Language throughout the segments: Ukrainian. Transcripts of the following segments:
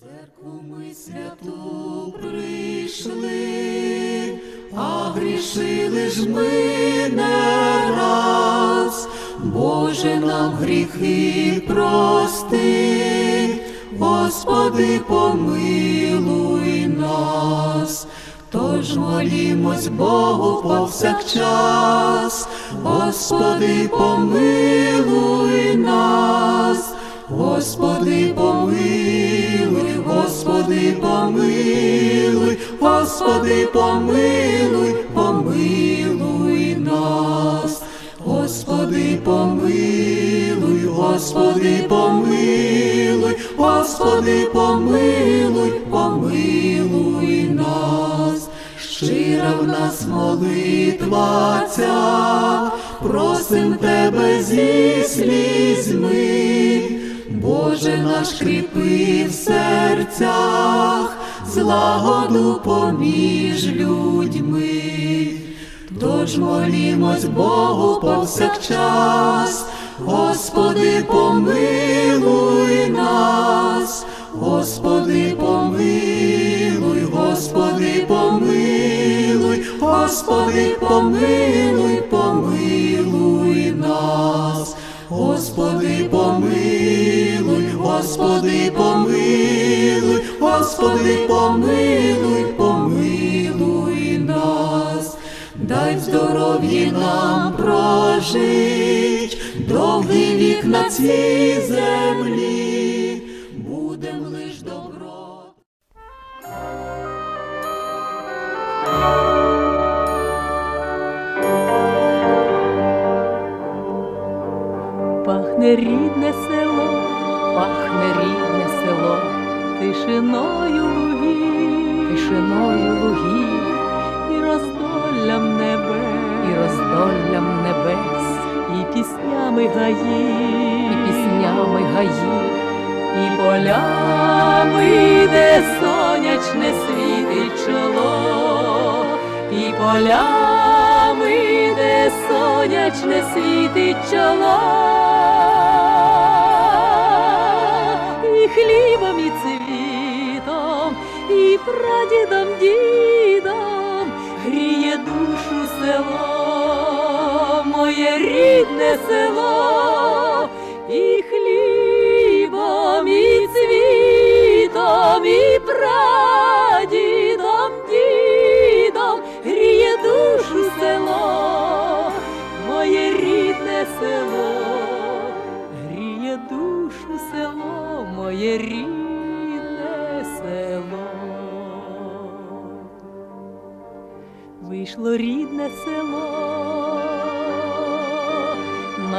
Церкву ми святу прийшли, а грішили ж ми не раз, Боже нам гріхи прости, Господи, помилуй нас, тож молімось Богу повсякчас, Господи, помилуй нас. Господи, помилуй, Господи, помилуй, Господи, помилуй, помилуй нас, Господи, помилуй, Господи, помилуй, Господи, помилуй, помилуй нас, щира в нас молитва ця, просим Тебе зі слізьми. Боже наш кріпи в серцях, злагоду поміж людьми, тож молімось Богу повсякчас, Господи, помилуй нас, Господи, помилуй, Господи, помилуй, Господи, помилуй, помилуй нас. Господи, Господи, помилуй, помилуй нас, дай в здоров'ї нам прожить, довгий вік на цій землі, будем лиш добро. Пахне рідне село, пахне рідне село, тишиною тишиною лугів, і роздоллям небес, і роздоллям небес, і піснями гаїв, і піснями гаїв, і полями, де сонячне світить чоло, і полями, де сонячне світить чоло, прадідом, дідом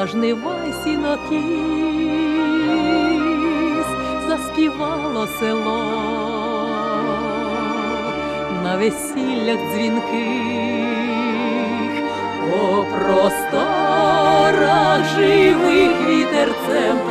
на жнива сінокіс, заспівало село, на весіллях дзвінких, по просторах живих вітерцем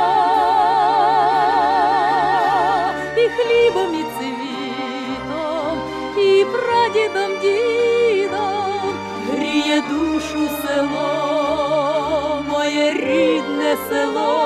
Село,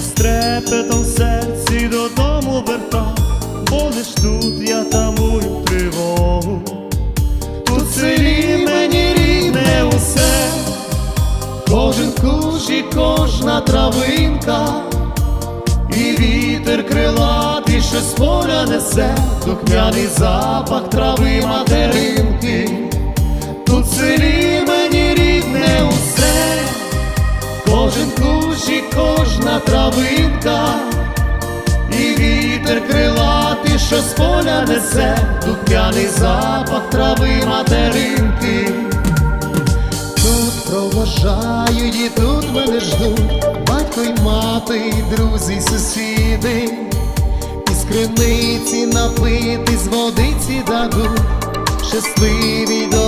Я з трепетом в серці додому вертав, бо тут я тамую тривогу. Тут в мені рідне усе, кожен куш і кожна травинка. І вітер крилатий, що з поля несе, духмяний запах трави материнки. Тут в кожен кущ і кожна травинка, і вітер крилатий, що з поля несе, духмяний запах трави материнки. Тут проважають і тут мене ждуть батько й мати, і друзі, й сусіди, із криниці напити з водиці дадуть, щасливі дорогою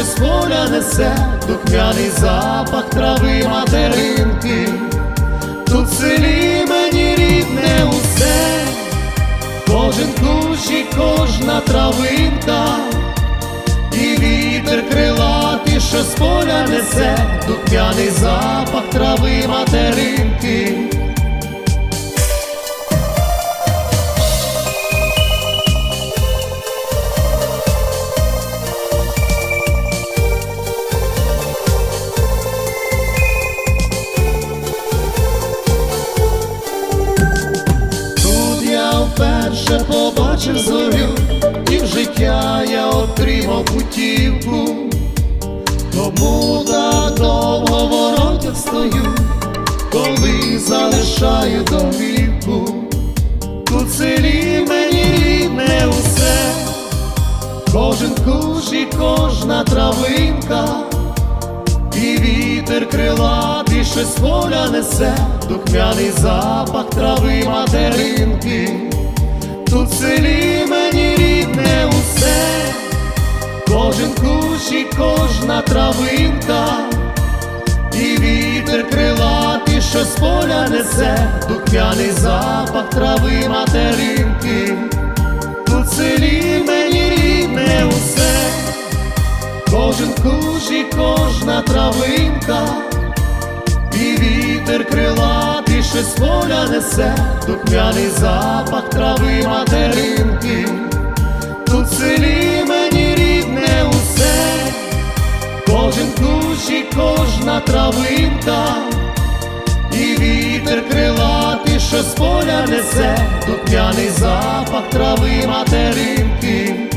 що з поля несе, духмяний запах трави материнки. Тут в селі мені рідне усе, кожен кущ і кожна травинка, і вітер крилатий, що з поля несе, духмяний запах трави материнки. Побачив зорю, і в життя я отримав путівку. Тому так довго в воротях стою, коли залишаю домівку. Тут селі мені рідне усе, кожен куш і кожна травинка. І вітер крилатий, що поля несе, духмяний запах трави материнки. Тут в селі мені рідне усе, кожен кущ і кожна травинка, і вітер крилатий, що з поля несе, духмяний запах трави материнки. Тут в селі мені рідне усе, кожен куш і кожна травинка, і вітер крилатий, що з поля несе, духмяний запах трави материнки. Тут в селі мені рідне усе, кожен кущ кожна травинка, і вітер крилатий, що з поля несе, духмяний запах трави материнки.